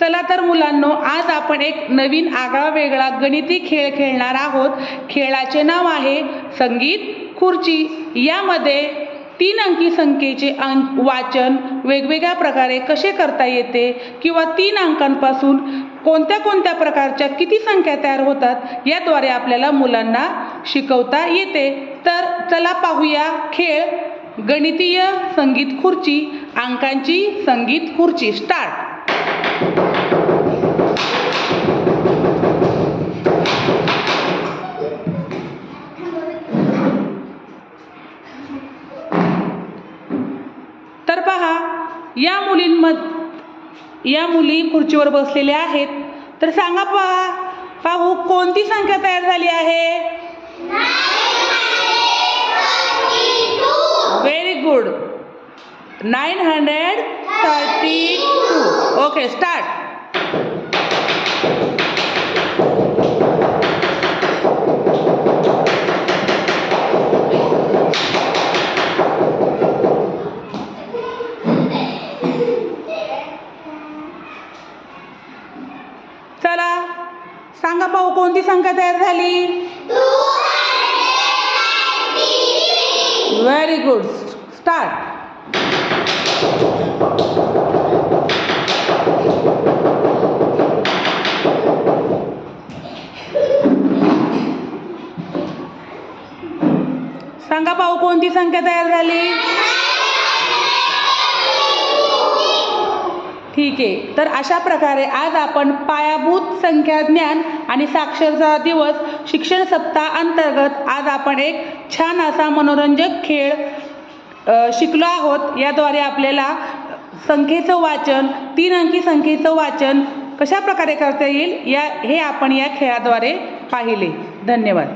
चला तर मुलांनो आज आपण एक नवीन आगळा वेगळा गणिती खेळ खेळणार आहोत. खेळाचे नाव आहे संगीत खुर्ची. यामध्ये तीन अंकी संख्येचे अंक वाचन वेगवेगळ्या प्रकारे कसे करता येते किंवा तीन अंकांपासून कोणत्या कोणत्या प्रकारच्या किती संख्या तयार होतात याद्वारे आपल्याला मुलांना शिकवता येते. तर चला पाहूया खेळ. गणितीय संगीत खुर्ची अंकांची संगीत खुर्ची. स्टार्ट. या मुलींमध या मुली खुर्चीवर बसलेल्या आहेत. तर सांगा पहा पाहू कोणती संख्या तयार झाली आहे? Very good nine hundred thirty two okay start चला सांगा पाहू कोणती संख्या तयार झाली? व्हेरी गुड स्टार्ट सांगा पाहू कोणती संख्या तयार झाली? ठीक आहे. तर अशा प्रकारे आज आपण पायाभूत संख्या ज्ञान आणि साक्षरता दिवस शिक्षण सप्ताह अंतर्गत आज आपण एक छान असा मनोरंजक खेळ शिकलो आहोत. याद्वारे आपल्याला संख्येचं वाचन तीन अंकी संख्येचं वाचन कशा प्रकारे करता येईल या हे आपण या खेळाद्वारे पाहिले. धन्यवाद.